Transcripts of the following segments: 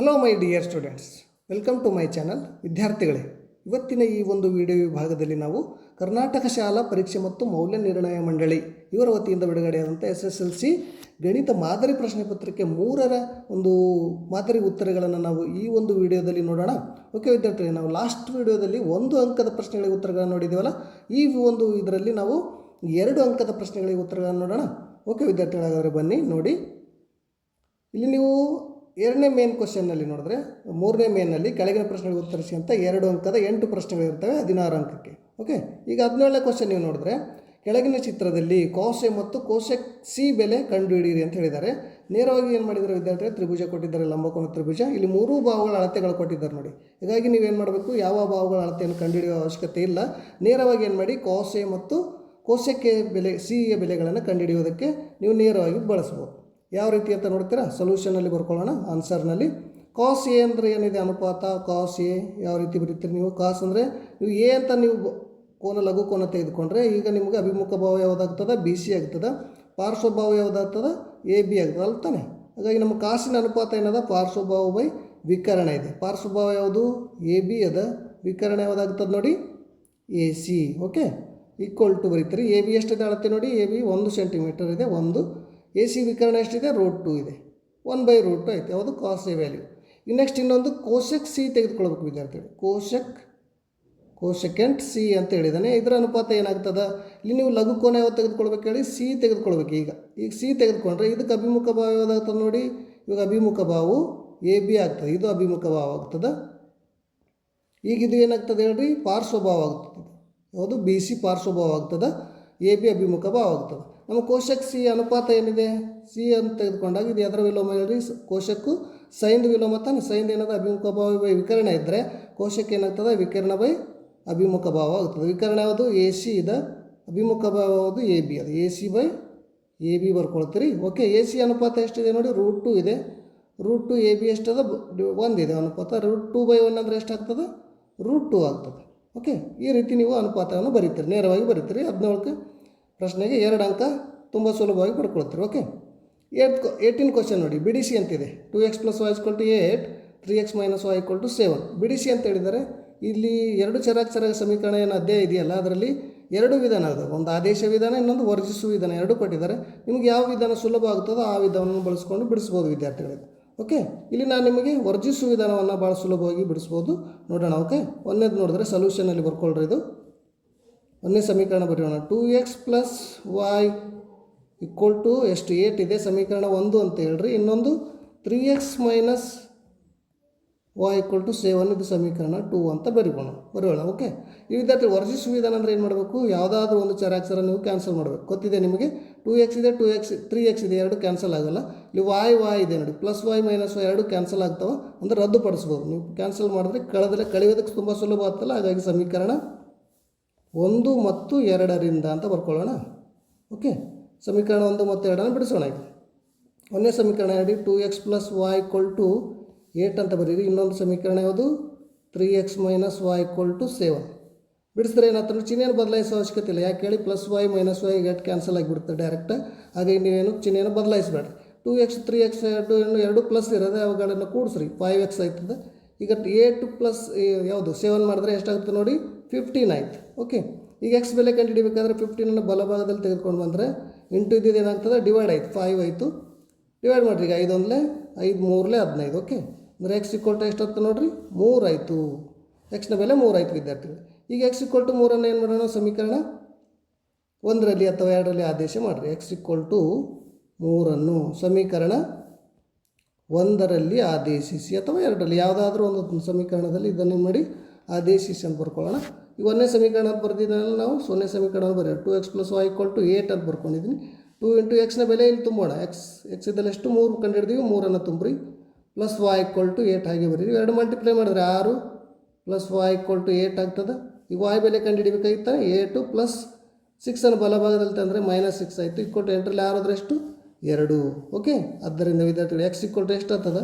Hello my dear students welcome to my channel ವಿದ್ಯಾರ್ಥಿಗಳೇ. ಇವತ್ತಿನ ಈ ಒಂದು ವಿಡಿಯೋ ವಿಭಾಗದಲ್ಲಿ ನಾವು ಕರ್ನಾಟಕ ಶಾಲಾ ಪರೀಕ್ಷೆ ಮತ್ತು ಮೌಲ್ಯ ನಿರ್ಣಯ ಮಂಡಳಿ, ಇವರ ವತಿಯಿಂದ ಬಿಡುಗಡೆಯಾದಂಥ ಎಸ್ ಎಸ್ ಎಲ್ ಸಿ ಗಣಿತ ಮಾದರಿ ಪ್ರಶ್ನೆ ಪತ್ರಿಕೆ ಮೂರರ ಒಂದು ಮಾದರಿ ಉತ್ತರಗಳನ್ನು ನಾವು ಈ ಒಂದು ವಿಡಿಯೋದಲ್ಲಿ ನೋಡೋಣ. ಓಕೆ ವಿದ್ಯಾರ್ಥಿಗಳೇ, ನಾವು ಲಾಸ್ಟ್ ವಿಡಿಯೋದಲ್ಲಿ ಒಂದು ಅಂಕದ ಪ್ರಶ್ನೆಗಳಿಗೆ ಉತ್ತರಗಳನ್ನು ನೋಡಿದ್ದೀವಲ್ಲ? ಈ ಒಂದು ಇದರಲ್ಲಿ ನಾವು ಎರಡು ಅಂಕದ ಪ್ರಶ್ನೆಗಳಿಗೆ ಉತ್ತರಗಳನ್ನು ನೋಡೋಣ. ಓಕೆ ವಿದ್ಯಾರ್ಥಿಗಳಾಗಾದರೆ ಬನ್ನಿ, ನೋಡಿ. ಇಲ್ಲಿ ನೀವು ಎರಡನೇ ಮೇನ್ ಕ್ವಶನ್ನಲ್ಲಿ ನೋಡಿದ್ರೆ, ಮೂರನೇ ಮೇನಲ್ಲಿ ಕೆಳಗಿನ ಪ್ರಶ್ನೆಗಳಿಗೆ ಉತ್ತರಿಸಿ ಅಂತ ಎರಡು ಅಂಕದ ಎಂಟು ಪ್ರಶ್ನೆಗಳಿರ್ತವೆ ಹದಿನಾರು ಅಂಕಕ್ಕೆ. ಓಕೆ ಈಗ ಹದಿನೇಳನೇ ಕ್ವಶನ್ ನೀವು ನೋಡಿದ್ರೆ, ಕೆಳಗಿನ ಚಿತ್ರದಲ್ಲಿ ಕೋಸೆ ಮತ್ತು ಕೋಸೆ ಸಿ ಬೆಲೆ ಕಂಡುಹಿಡಿಯಿರಿ ಅಂತ ಹೇಳಿದ್ದಾರೆ. ನೇರವಾಗಿ ಏನು ಮಾಡಿದ್ದಾರೆ ವಿದ್ಯಾರ್ಥಿಗಳು? ತ್ರಿಭುಜ ಕೊಟ್ಟಿದ್ದಾರೆ, ಲಂಬಕೋನ ತ್ರಿಭುಜ. ಇಲ್ಲಿ ಮೂರೂ ಭಾವಗಳ ಅಳತೆಗಳು ಕೊಟ್ಟಿದ್ದಾರೆ ನೋಡಿ. ಹೀಗಾಗಿ ನೀವೇನು ಮಾಡಬೇಕು? ಯಾವ ಭಾವಗಳ ಅಳತೆಯನ್ನು ಕಂಡುಹಿಡಿಯುವ ಅವಶ್ಯಕತೆ ಇಲ್ಲ. ನೇರವಾಗಿ ಏನು ಮಾಡಿ, ಕೋಸೆ ಮತ್ತು ಕೋಸೆಕ್ಕೆ ಬೆಲೆ ಸಿಯ ಬೆಲೆಗಳನ್ನು ಕಂಡುಹಿಡಿಯೋದಕ್ಕೆ ನೀವು ನೇರವಾಗಿ ಬಳಸ್ಬೋದು. ಯಾವ ರೀತಿ ಅಂತ ನೋಡ್ತೀರಾ? ಸೊಲ್ಯೂಷನಲ್ಲಿ ಬರ್ಕೊಳ್ಳೋಣ. ಆನ್ಸರ್ನಲ್ಲಿ ಕಾಸ್ ಎ ಅಂದರೆ ಏನಿದೆ ಅನುಪಾತ? ಕಾಸ್ ಎ ಯಾವ ರೀತಿ ಬರೀತೀರಿ ನೀವು? ಕಾಸ್ ಅಂದರೆ ನೀವು ಎ ಅಂತ ನೀವು ಕೋನ ಲಘು ಕೋನ ತೆಗೆದುಕೊಂಡ್ರೆ ಈಗ ನಿಮಗೆ ಅಭಿಮುಖ ಭಾವ ಯಾವುದಾಗ್ತದೆ? ಬಿ ಸಿ ಆಗ್ತದೆ. ಪಾರ್ಶ್ವಭಾವ ಯಾವುದಾಗ್ತದೆ? ಎ ಬಿ ಆಗ್ತದೆ. ಅಲ್ಲ ತಾನೆ? ಹಾಗಾಗಿ ನಮ್ಮ ಕಾಸಿನ ಅನುಪಾತ ಏನದ? ಪಾರ್ಶ್ವಭಾವ ಬೈ ವಿಕರಣ ಇದೆ. ಪಾರ್ಶ್ವಭಾವ ಯಾವುದು? ಎ ಬಿ ಅದ. ವಿಕರಣ ಯಾವುದಾಗ್ತದೆ ನೋಡಿ? A C okay equal to ಬರೀತೀರಿ. A B ಎಷ್ಟಿದೆ ಅಳತೆ ನೋಡಿ? ಎ ಬಿ ಒಂದು ಸೆಂಟಿಮೀಟರ್ ಇದೆ. ಒಂದು ಎ ಸಿ ವಿಕರಣ ಎಷ್ಟಿದೆ? ರೂಟ್ ಟು ಇದೆ. ಒನ್ ಬೈ ರೂಟ್ ಟು ಐತೆ. ಯಾವುದು? ಕಾಸ್ ಎ ವ್ಯಾಲ್ಯೂ ಈಗ ನೆಕ್ಸ್ಟ್ ಇನ್ನೊಂದು ಕೋಶಕ್ ಸಿ ತೆಗೆದುಕೊಳ್ಬೇಕು ವಿದ್ಯಾರ್ಥಿಗಳು. ಕೋಶಕ್ ಕೋಶಕೆಂಟ್ ಸಿ ಅಂತ ಹೇಳಿದ್ದಾನೆ ಇದರ ಅನುಪಾತ ಏನಾಗ್ತದೆ? ಇಲ್ಲಿ ನೀವು ಲಘು ಕೋನ ಯಾವ್ದು ತೆಗೆದುಕೊಳ್ಬೇಕು ಹೇಳಿ? ಸಿ ತೆಗೆದುಕೊಳ್ಬೇಕು ಈಗ. ಈಗ ಸಿ ತೆಗೆದುಕೊಂಡ್ರೆ ಇದಕ್ಕೆ ಅಭಿಮುಖ ಭಾವ ಯಾವುದಾಗ್ತದೆ ನೋಡಿ? ಇವಾಗ ಅಭಿಮುಖ ಭಾವು ಎ ಬಿ ಆಗ್ತದೆ. ಇದು ಅಭಿಮುಖ ಭಾವ ಆಗ್ತದೆ. ಈಗ ಇದು ಏನಾಗ್ತದೆ ಹೇಳ್ರಿ? ಪಾರ್ಶ್ವಭಾವ ಆಗ್ತದೆ. ಯಾವುದು? ಬಿ ಸಿ ಪಾರ್ಶ್ವಭಾವ ಆಗ್ತದೆ. ಎ ಬಿ ಅಭಿಮುಖ ಭಾವ ಆಗ್ತದೆ. ನಮ್ಮ ಕೋಶಕ್ಕೆ ಸಿ ಅನುಪಾತ ಏನಿದೆ? ಸಿ ಅಂತ ತೆಗೆದುಕೊಂಡಾಗ ಇದು ಯಾವ್ದಾರ ವಿಲೋಮ ಹೇಳ್ರಿ. ಕೋಶಕ್ಕೂ ಸೈನ್ ವಿಲೋಮ ತಾನೆ. ಸೈನ್ ಏನದ? ಅಭಿಮುಖ ಭಾವ ಬೈ ವಿಕರಣ ಇದ್ದರೆ ಕೋಶಕ್ಕೆ ಏನಾಗ್ತದೆ? ವಿಕರಣ ಬೈ ಅಭಿಮುಖ ಭಾವ ಆಗ್ತದೆ. ವಿಕರಣ ಯಾವುದು? ಎ ಸಿ ಇದೆ ಅಭಿಮುಖ ಭಾವ ಯಾವುದು? A B. ಅದು A C by A B ಬರ್ಕೊಳ್ತೀರಿ. Okay, A C ಅನುಪಾತ ಎಷ್ಟಿದೆ ನೋಡಿ? ರೂಟ್ ಟು ಇದೆ. ರೂಟ್ ಟು ಎ ಬಿ ಎಷ್ಟದ? ಇದೆ ಅನುಪಾತ. ರೂಟ್ ಟು ಬೈ ಒನ್ ಅಂದರೆ ಎಷ್ಟಾಗ್ತದೆ ರೂಟ್ ಟು ಆಗ್ತದೆ. ಓಕೆ, ಈ ರೀತಿ ನೀವು ಅನುಪಾತವನ್ನು ಬರೀತೀರಿ. ನೇರವಾಗಿ ಬರೀತೀರಿ. ಹದಿನೇಳಕ್ಕೆ ಪ್ರಶ್ನೆಗೆ ಎರಡು ಅಂಕ ತುಂಬ ಸುಲಭವಾಗಿ ಪಡ್ಕೊಳ್ತೀರಿ ಓಕೆ ಏಟ್ ಏಯ್ಟೀನ್ ಕ್ವಶನ್ ನೋಡಿ ಬಿ ಡಿ ಸಿ ಅಂತಿದೆ. Two X plus Y equal to eight three X minus Y equal to seven ಬಿಡಿಸಿ ಅಂತ ಹೇಳಿದರೆ ಇಲ್ಲಿ ಎರಡು ಚರಾಕ್ಷರ ಸಮೀಕರಣ ಏನು ಅಧ್ಯಾಯ ಇದೆಯಲ್ಲ, ಅದರಲ್ಲಿ ಎರಡು ವಿಧಾನ ಅದು. ಒಂದು ಆದೇಶ ವಿಧಾನ, ಇನ್ನೊಂದು ವರ್ಜಿಸುವ ವಿಧಾನ, ಎರಡು ಕೊಟ್ಟಿದ್ದಾರೆ. ನಿಮಗೆ ಯಾವ ವಿಧಾನ ಸುಲಭ ಆಗ್ತದೋ ಆ ವಿಧಾನವನ್ನು ಬಳಸ್ಕೊಂಡು ಬಿಡಿಸ್ಬೋದು ವಿದ್ಯಾರ್ಥಿಗಳಿಗೆ ಓಕೆ ಇಲ್ಲಿ ನಾನು ನಿಮಗೆ ವರ್ಜಿಸುವ ವಿಧಾನವನ್ನು ಭಾಳ ಸುಲಭವಾಗಿ ಬಿಡಿಸ್ಬೋದು. ನೋಡೋಣ ಓಕೆ ಒಂದೇದು ನೋಡಿದ್ರೆ ಸೊಲ್ಯೂಷನಲ್ಲಿ ಬರ್ಕೊಳ್ರಿ ಇದು. ಒಂದನೇ ಸಮೀಕರಣ ಬರೆಯೋಣ. Two X plus Y equal to ಎಷ್ಟು? ಏಟ್ ಇದೆ. ಸಮೀಕರಣ ಒಂದು ಅಂತ ಹೇಳ್ರಿ. ಇನ್ನೊಂದು three X minus Y equal to seven ಇದು ಸಮೀಕರಣ ಟೂ ಅಂತ ಬರಿಬೋಣ. ಬರೆಯೋಣ ಓಕೆ ಈ ವಿದ್ಯಾರ್ಥಿ ವರ್ಜಿಸುವ ವಿಧಾನ ಅಂದರೆ ಏನು ಮಾಡಬೇಕು? ಯಾವುದಾದ್ರೂ ಒಂದು ಚರಾಕ್ಷರ ನೀವು ಕ್ಯಾನ್ಸಲ್ ಮಾಡಬೇಕು. ಗೊತ್ತಿದೆ ನಿಮಗೆ? ಟೂ ಎಕ್ಸ್ ಇದೆ ಟೂ ಎಕ್ಸ್ ತ್ರೀ ಎಕ್ಸ್ ಇದೆ, ಎರಡು ಕ್ಯಾನ್ಸಲ್ ಆಗೋಲ್ಲ. ಇಲ್ಲಿ ವಾಯ್ ವಾಯ್ ಇದೆ ನೋಡಿ. ಪ್ಲಸ್ ವಾಯ್ ಮೈನಸ್ ವಾಯ್ ಎರಡು ಕ್ಯಾನ್ಸಲ್ ಆಗ್ತಾವೆ. ಅಂದರೆ ರದ್ದುಪಡಿಸ್ಬೋದು. ನೀವು ಕ್ಯಾನ್ಸಲ್ ಮಾಡಿದ್ರೆ ಕಳೆದ್ರೆ ಕಳೆಯೋದಕ್ಕೆ ತುಂಬ ಸುಲಭ ಆಗ್ತಲ್ಲ. ಹಾಗಾಗಿ ಸಮೀಕರಣ ಒಂದು ಮತ್ತು ಎರಡರಿಂದ ಅಂತ ಬರ್ಕೊಳ್ಳೋಣ. ಓಕೆ, ಸಮೀಕರಣ ಒಂದು ಮತ್ತು ಎರಡನ್ನು ಬಿಡಿಸೋಣ ಈಗ. ಒಂದನೇ ಸಮೀಕರಣ ಹೇಳಿ two X plus Y equal to eight ಅಂತ ಬರೀರಿ. ಇನ್ನೊಂದು ಸಮೀಕರಣ ಯಾವುದು? Three X minus Y equal to seven ಬಿಡಿಸಿದ್ರೆ ಏನಾಗ್ತಾರೆ ಚಿಹ್ನೆಯನ್ನು ಬದಲಾಯಿಸೋ ಅವಶ್ಯಕತೆ ಇಲ್ಲ. ಯಾಕೆ ಹೇಳಿ? Plus Y minus Y eight cancel ಆಗಿಬಿಡುತ್ತೆ ಡೈರೆಕ್ಟ್ ಹಾಗಾಗಿ ನೀವೇನು ಚಿಹ್ನೆಯನ್ನು ಬದಲಾಯಿಸಬೇಡ್ರಿ. ಟೂ ಎಕ್ಸ್ ತ್ರೀ ಎಕ್ಸ್ ಎರಡು ಎರಡು ಪ್ಲಸ್ ಇರೋದೆ ಅವುಗಳನ್ನು ಕೂಡಿಸ್ರಿ. ಫೈವ್ ಎಕ್ಸ್ ಆಯ್ತದೆ. ಈಗ ಏಟ್ ಪ್ಲಸ್ ಯಾವುದು? ಸೆವೆನ್ ಮಾಡಿದ್ರೆ ಎಷ್ಟಾಗುತ್ತೆ ನೋಡಿ? ಫಿಫ್ಟೀನ್ ಆಯ್ತು. ಓಕೆ ಈಗ ಎಕ್ಸ್ ಬೆಲೆ ಕಂಡುಹಿಡಿಬೇಕಾದ್ರೆ ಫಿಫ್ಟೀನನ್ನು ಬಲಭಾಗದಲ್ಲಿ ತೆಗೆದುಕೊಂಡು ಬಂದರೆ ಇಂಟು ಇದ್ದಿದ್ದು ಏನಾಗ್ತದೆ? ಡಿವೈಡ್ ಆಯ್ತು. ಫೈವ್ ಆಯಿತು. ಡಿವೈಡ್ ಮಾಡಿರಿ. ಈಗ ಐದು ಒಂದಲೇ, ಐದು ಮೂರಲೇ, ಹದಿನೈದು. ಓಕೆ ಅಂದರೆ ಎಕ್ಸ್ ಇಕ್ವಲ್ ಟು ಎಷ್ಟಾಗ್ತದೆ ನೋಡಿರಿ? ಮೂರಾಯಿತು ಎಕ್ಸ್ನ ಬೆಲೆ ಮೂರು ಆಯಿತು ವಿದ್ಯಾರ್ಥಿಗಳು. ಈಗ ಎಕ್ಸ್ ಇಕ್ವಲ್ ಟು ಮೂರನ್ನು ಏನು ಮಾಡೋಣ? ಸಮೀಕರಣ ಒಂದರಲ್ಲಿ ಅಥವಾ ಎರಡರಲ್ಲಿ ಆದೇಶ ಮಾಡಿರಿ. ಎಕ್ಸ್ ಇಕ್ವಲ್ ಟು ಮೂರನ್ನು ಸಮೀಕರಣ ಒಂದರಲ್ಲಿ ಆದೇಶಿಸಿ ಅಥವಾ ಎರಡರಲ್ಲಿ. ಯಾವುದಾದ್ರೂ ಒಂದು ಸಮೀಕರಣದಲ್ಲಿ ಇದನ್ನು ಮಾಡಿ? ಆದೇಶಿಸಿ ಅಂತ ಬರ್ಕೊಳ್ಳೋಣ. ಈಗ ಒಂದನೇ ಸಮೀಕರಣ ಅಂತ ನಾವು ಸೊನ್ನೆ ಸಮೀಕರಣ ಬರೆಯೋಣ two X plus Y equal to eight ಅಂತ ಬರ್ಕೊಂಡಿದ್ದೀನಿ ಟೂ ಇಂಟು ಎಕ್ಸ್ನ ಬೆಲೆ ಇಲ್ಲಿ ತುಂಬೋಣ. ಎಕ್ಸ್ ಎಕ್ಸ್ ಇದ್ದಲ್ಲಿ ಎಷ್ಟು? ಮೂರು ಕಂಡುಹಿಡಿದೀವಿ, ಮೂರನ್ನು ತುಂಬ್ರಿ. Plus Y equal to eight ಹಾಗೆ ಬರೀರಿ ಎರಡು ಮಲ್ಟಿಪ್ಲೈ ಮಾಡಿದ್ರೆ ಆರು plus Y equal to eight ಆಗ್ತದೆ? ಈಗ ವಾಯ್ ಬೆಲೆ ಕಂಡುಹಿಡಿಬೇಕಾಗಿತ್ತ ಏಟು ಪ್ಲಸ್ ಸಿಕ್ಸನ್ನು ಬಲಭಾಗದಲ್ಲಿ ತಂದರೆ ಮೈನಸ್ ಸಿಕ್ಸ್ ಆಯಿತು. ಇಕ್ವಲ್ ಟು ಎಂಟರಲ್ಲಿ ಆರು ಎಷ್ಟು? ಎರಡು. ಓಕೆ ಆದ್ದರಿಂದ ವಿದ್ಯಾರ್ಥಿಗಳು ಎಕ್ಸ್ ಇಕ್ವಲ್ ಟು ಎಷ್ಟು ಆಗ್ತದೆ?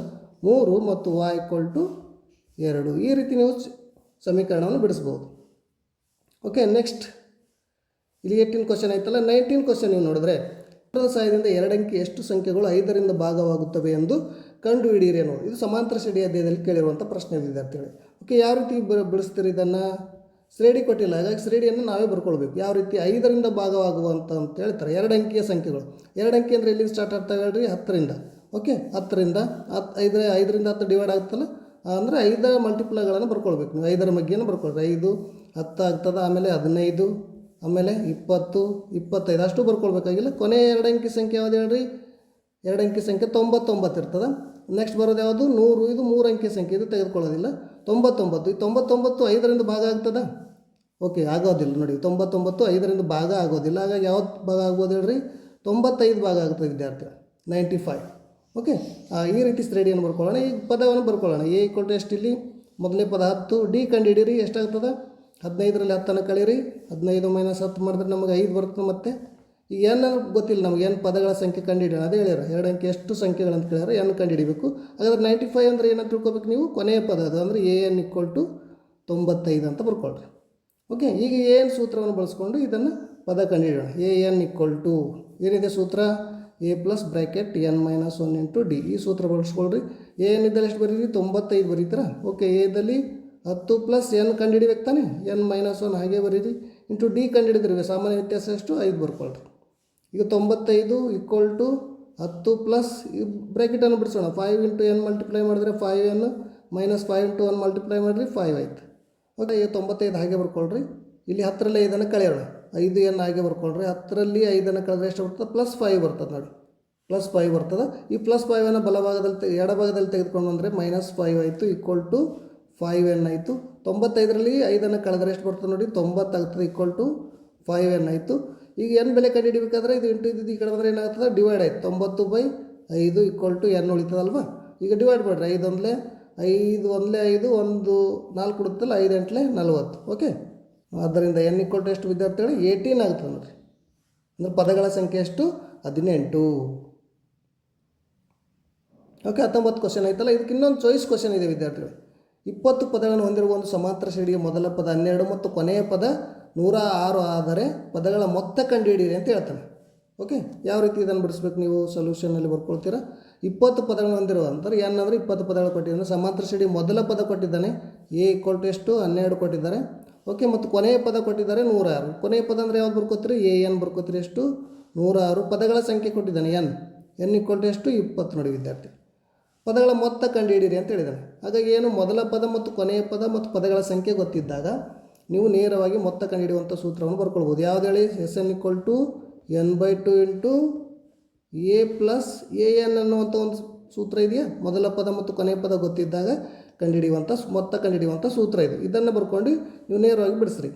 ಮೂರು ಮತ್ತು ವಾಯ್ ಈಕ್ವಲ್ ಟು ಎರಡು. ಈ ರೀತಿ ನೀವು ಸಮೀಕರಣವನ್ನು ಬಿಡಿಸ್ಬೋದು. ಓಕೆ ನೆಕ್ಸ್ಟ್ ಇಲ್ಲಿ ಏಯ್ಟೀನ್ ಕ್ವಶನ್ ಆಯ್ತಲ್ಲ ನೈನ್ಟೀನ್ ಕ್ವಶನ್ ನೀವು ನೋಡಿದ್ರೆ ಸಹಾಯದಿಂದ ಅಂಕಿ ಎಷ್ಟು ಸಂಖ್ಯೆಗಳು ಐದರಿಂದ ಭಾಗವಾಗುತ್ತವೆ ಎಂದು ಕಂಡುಹಿಡಿಯಿರಿ ಅನ್ನೋದು. ಇದು ಸಮಾಂತರ ಶ್ರೇಣಿ ಅಧ್ಯಾಯದಲ್ಲಿ ಕೇಳಿರುವಂಥ ಪ್ರಶ್ನೆ ವಿದ್ಯಾರ್ಥಿಗಳು ಓಕೆ ಯಾವ ರೀತಿ ಬಿಡಿಸ್ತೀರಿ ಇದನ್ನು? ಶ್ರೇಣಿ ಕೊಟ್ಟಿಲ್ಲ, ಹಾಗಾಗಿ ಶ್ರೇಣಿಯನ್ನು ನಾವೇ ಬರ್ಕೊಳ್ಬೇಕು. ಯಾವ ರೀತಿ ಐದರಿಂದ ಭಾಗವಾಗುವಂಥ ಅಂತ ಹೇಳ್ತಾರೆ. ಎರಡು ಅಂಕಿಯ ಸಂಖ್ಯೆಗಳು. ಎರಡು ಅಂಕಿ ಅಂದರೆ ಎಲ್ಲಿಂದ ಸ್ಟಾರ್ಟ್ ಆಗ್ತಾ ಹೇಳ್ರಿ? ಹತ್ತರಿಂದ. ಓಕೆ ಹತ್ತರಿಂದ ಹತ್ತು ಐದರ, ಐದರಿಂದ ಹತ್ತು ಡಿವೈಡ್ ಆಗುತ್ತಲ್ಲ ಅಂದರೆ ಐದರ ಮಲ್ಟಿಪ್ಲೈಗಳನ್ನು ಬರ್ಕೊಳ್ಬೇಕು. ನೀವು ಐದರ ಮಗ್ಗಿಯನ್ನು ಬರ್ಕೊಳ್ರಿ. ಐದು ಹತ್ತು ಆಗ್ತದೆ, ಆಮೇಲೆ ಹದಿನೈದು, ಆಮೇಲೆ ಇಪ್ಪತ್ತು, ಇಪ್ಪತ್ತೈದು, ಅಷ್ಟು ಬರ್ಕೊಳ್ಬೇಕಾಗಿಲ್ಲ. ಕೊನೆ ಎರಡು ಅಂಕಿ ಸಂಖ್ಯೆ ಯಾವುದು ಹೇಳ್ರಿ? ಎರಡು ಅಂಕಿ ಸಂಖ್ಯೆ ತೊಂಬತ್ತೊಂಬತ್ತು ಇರ್ತದೆ. ನೆಕ್ಸ್ಟ್ ಬರೋದು ಯಾವುದು? ನೂರು, ಇದು ಮೂರು ಅಂಕಿ ಸಂಖ್ಯೆ, ಇದು ತೆಗೆದುಕೊಳ್ಳೋದಿಲ್ಲ. ತೊಂಬತ್ತೊಂಬತ್ತು, ಈ ತೊಂಬತ್ತೊಂಬತ್ತು ಐದರಿಂದ ಭಾಗ ಆಗ್ತದೆ? ಓಕೆ ಆಗೋದಿಲ್ಲ ನೋಡಿ, ತೊಂಬತ್ತೊಂಬತ್ತು ಐದರಿಂದ ಭಾಗ ಆಗೋದಿಲ್ಲ. ಹಾಗಾಗಿ ಯಾವ್ದು ಭಾಗ ಆಗ್ಬೋದು ಹೇಳ್ರಿ? ತೊಂಬತ್ತೈದು ಭಾಗ ಆಗ್ತದೆ ವಿದ್ಯಾರ್ಥಿ ನೈಂಟಿ ಫೈವ್ ಓಕೆ ಈ ರೀತಿ ಶ್ರೇಣಿಯನ್ನು ಬರ್ಕೊಳ್ಳೋಣ. ಈ ಪದವನ್ನು ಬರ್ಕೊಳ್ಳೋಣ. ಎ ಕೊಟ್ಟು ಎಷ್ಟು ಇಲ್ಲಿ ಮೊದಲನೇ ಪದ ಹತ್ತು. ಡಿ ಕಂಡುಹಿಡೀರಿ ಎಷ್ಟಾಗ್ತದೆ? ಹದಿನೈದರಲ್ಲಿ ಹತ್ತನ್ನು ಕಳೀರಿ. ಹದಿನೈದು ಮೈನಸ್ ಹತ್ತು ಮಾಡಿದ್ರೆ ನಮಗೆ ಐದು ಬರ್ತದೆ ಮತ್ತೆ. ಈಗ ಎನ್ ಗೊತ್ತಿಲ್ಲ ನಮಗೆ ಏನು ಪದಗಳ ಸಂಖ್ಯೆ ಕಂಡುಹಿಡಿಯೋಣ ಅದೇ ಹೇಳ್ಯಾರ. ಎರಡು ಅಂಕೆ ಎಷ್ಟು ಸಂಖ್ಯೆಗಳಂತ ಕೇಳ್ಯಾರ ಎನ್ ಕಂಡುಹಿಡಿಬೇಕು. ಹಾಗಾದ್ರೆ ನೈಂಟಿ ಫೈವ್ ಅಂದರೆ ಏನಂತ ತಿಳ್ಕೊಬೇಕು ನೀವು? ಕೊನೆಯ ಪದ ಅದು ಅಂದರೆ ಎ ಎನ್ ಇಕ್ವಲ್ ಟು ತೊಂಬತ್ತೈದು ಅಂತ ಬರ್ಕೊಳ್ರಿ. ಓಕೆ ಈಗ ಏನು ಸೂತ್ರವನ್ನು ಬಳಸ್ಕೊಂಡು ಇದನ್ನು ಪದ ಕಂಡುಹಿಡಿಯೋಣ. ಎ ಎನ್ ಇಕ್ವಲ್ ಟು ಏನಿದೆ ಸೂತ್ರ? A plus bracket N minus one into D ಈ ಸೂತ್ರ ಬಳಸ್ಕೊಳ್ರಿ. ಎ ಎನ್ ಇದ್ದಲ್ಲಿ ಎಷ್ಟು ಬರೀರಿ? ತೊಂಬತ್ತೈದು ಬರೀತೀರಾ? ಓಕೆ ಎದಲ್ಲಿ ಹತ್ತು ಪ್ಲಸ್ ಎನ್ ಕಂಡುಹಿಡಿಬೇಕು ತಾನೆ? ಎನ್ ಮೈನಸ್ ಒನ್ ಹಾಗೆ ಬರೀರಿ. ಇಂಟು ಡಿ ಕಂಡುಹಿಡಿದ್ರಿ ಸಾಮಾನ್ಯ ವ್ಯತ್ಯಾಸ ಎಷ್ಟು? ಐದು ಬರ್ಕೊಳ್ರಿ. ಈಗ ತೊಂಬತ್ತೈದು ಈಕ್ವಲ್ ಟು ಹತ್ತು ಪ್ಲಸ್ ಈ ಬ್ರ್ಯಾಕೆಟನ್ನು ಬಿಡಿಸೋಣ. ಫೈವ್ ಇಂಟು ಎನ್ ಮಲ್ಟಿಪ್ಲೈ ಮಾಡಿದ್ರೆ five N minus five into one multiply ಮಾಡಿರಿ ಫೈವ್ ಆಯ್ತು. ಓಕೆ ಈಗ ತೊಂಬತ್ತೈದು ಹಾಗೆ ಬರ್ಕೊಳ್ರಿ. ಇಲ್ಲಿ ಹತ್ತರಲ್ಲಿ ಐದನ್ನು ಕಳೆಯೋಣ. ಐದು ಎನ್ ಹಾಗೆ ಬರ್ಕೊಳ್ರಿ. ಹತ್ತರಲ್ಲಿ ಐದನ್ನು ಕಳೆದ್ರೆ ಎಷ್ಟು ಬರ್ತದೆ? ಪ್ಲಸ್ ಫೈವ್ ಬರ್ತದೆ ನೋಡಿ. ಪ್ಲಸ್ ಫೈವ್ ಬರ್ತದೆ. ಈ ಪ್ಲಸ್ ಫೈವನ್ನು ಬಲಭಾಗದಲ್ಲಿ ಎಡಭಾಗದಲ್ಲಿ ತೆಗೆದುಕೊಂಡು ಬಂದರೆ ಮೈನಸ್ ಫೈವ್ ಆಯಿತು ಈಕ್ವಲ್ ಟು ಫೈವ್ ಎನ್ ಆಯಿತು. ತೊಂಬತ್ತೈದರಲ್ಲಿ ಐದನ್ನು ಕಳೆದ್ರೆ ಎಷ್ಟು ಬರ್ತದೆ ನೋಡಿ, ತೊಂಬತ್ತಾಗ್ತದೆ ಈಕ್ವಲ್ ಟು ಫೈವ್ ಎನ್ ಆಯಿತು. ಈಗ ಏನು ಬೆಲೆ ಕಂಡುಹಿಡಿಬೇಕಾದ್ರೆ ಇದು ಇಂಟು ಇದ್ದು ಈ ಕಡೆ ಬಂದರೆ ಏನಾಗ್ತದೆ? ಡಿವೈಡ್ ಆಯ್ತು. ತೊಂಬತ್ತು ಬೈ ಐದು ಈಕ್ವಲ್ ಟು ಎನ್ ಉಳಿತದಲ್ವ? ಈಗ ಡಿವೈಡ್ ಮಾಡಿರಿ. ಐದು ಒಂದಲೆ ಐದು ಒಂದಲೇ ಐದು, ಒಂದು ನಾಲ್ಕು ಕೊಡುತ್ತಲ್ಲ ಐದು ಎಂಟ್ಲೆ ನಲ್ವತ್ತು. ಓಕೆ ಆದ್ದರಿಂದ ಎನ್ ಈಕ್ವಲ್ ಟು ಎಷ್ಟು ವಿದ್ಯಾರ್ಥಿಗಳು? ಏಯ್ಟೀನ್ ಆಗ್ತದೆ ನೋಡಿರಿ. ಅಂದರೆ ಪದಗಳ ಸಂಖ್ಯೆ ಎಷ್ಟು? ಹದಿನೆಂಟು. ಓಕೆ ಹತ್ತೊಂಬತ್ತು ಕ್ವಶನ್ ಆಯ್ತಲ್ಲ. ಇದಕ್ಕೆ ಇನ್ನೊಂದು ಚಾಯ್ಸ್ ಕ್ವಶನ್ ಇದೆ ವಿದ್ಯಾರ್ಥಿಗಳು. ಇಪ್ಪತ್ತು ಪದಗಳನ್ನು ಹೊಂದಿರುವ ಒಂದು ಸಮಾಂತರ ಶ್ರೇಣಿಯ ಮೊದಲ ಪದ ಹನ್ನೆರಡು ಮತ್ತು ಕೊನೆಯ ಪದ ನೂರ ಆರು ಆದರೆ ಪದಗಳ ಮೊತ್ತ ಕಂಡುಹಿಡಿಯಿರಿ ಅಂತ ಹೇಳ್ತಾನೆ. ಓಕೆ ಯಾವ ರೀತಿ ಇದನ್ನು ಬಿಡಿಸ್ಬೇಕು ನೀವು? ಸೊಲ್ಯೂಷನಲ್ಲಿ ಬರ್ಕೊಳ್ತೀರಾ? ಇಪ್ಪತ್ತು ಪದಗಳನ್ನು ಹೊಂದಿರುವ ಅಂತಾರೆ ಅಂದರೆ ಇಪ್ಪತ್ತು ಪದಗಳು ಕೊಟ್ಟಿದ್ದಾನೆ. ಸಮಾಂತರ ಶ್ರೇಣಿ ಮೊದಲ ಪದ ಕೊಟ್ಟಿದ್ದಾನೆ. ಎ ಈಕ್ವಲ್ ಎಷ್ಟು? ಹನ್ನೆರಡು ಕೊಟ್ಟಿದ್ದಾರೆ. ಓಕೆ ಮತ್ತು ಕೊನೆಯ ಪದ ಕೊಟ್ಟಿದ್ದಾರೆ ನೂರ ಆರು ಕೊನೆಯ ಪದ ಅಂದರೆ ಯಾವ್ದು ಬರ್ಕೋತೀರಿ ಎ ಎನ್ ಬರ್ಕೋತೀರಿ ಎಷ್ಟು? ನೂರಾರು ಪದಗಳ ಸಂಖ್ಯೆ ಕೊಟ್ಟಿದ್ದಾನೆ. ಎನ್ ಎನ್ ಈಕ್ವಲ್ ಎಷ್ಟು? ಇಪ್ಪತ್ತು ನೋಡಿ ವಿದ್ಯಾರ್ಥಿ. ಪದಗಳ ಮೊತ್ತ ಕಂಡುಹಿಡಿಯಿರಿ ಅಂತ ಹೇಳಿದ್ದಾನೆ ಹಾಗಾಗಿ ಏನು ಮೊದಲ ಪದ ಮತ್ತು ಕೊನೆಯ ಪದ ಮತ್ತು ಪದಗಳ ಸಂಖ್ಯೆ ಗೊತ್ತಿದ್ದಾಗ ನೀವು ನೇರವಾಗಿ ಮೊತ್ತ ಕಂಡುಹಿಡಿಯುವಂಥ ಸೂತ್ರವನ್ನು ಬರ್ಕೊಳ್ಬೋದು ಯಾವ್ದು ಹೇಳಿ? S N equal to N by two into A plus A N ಅನ್ನುವಂಥ ಒಂದು ಸೂತ್ರ ಇದೆಯಾ? ಮೊದಲ ಪದ ಮತ್ತು ಕೊನೆಯ ಪದ ಗೊತ್ತಿದ್ದಾಗ ಕಂಡುಹಿಡಿಯುವಂಥ ಮೊತ್ತ ಕಂಡುಹಿಡಿಯುವಂಥ ಸೂತ್ರ ಇದೆ. ಇದನ್ನು ಬರ್ಕೊಂಡು ನೀವು ನೇರವಾಗಿ ಬಿಡಿಸ್ರಿ.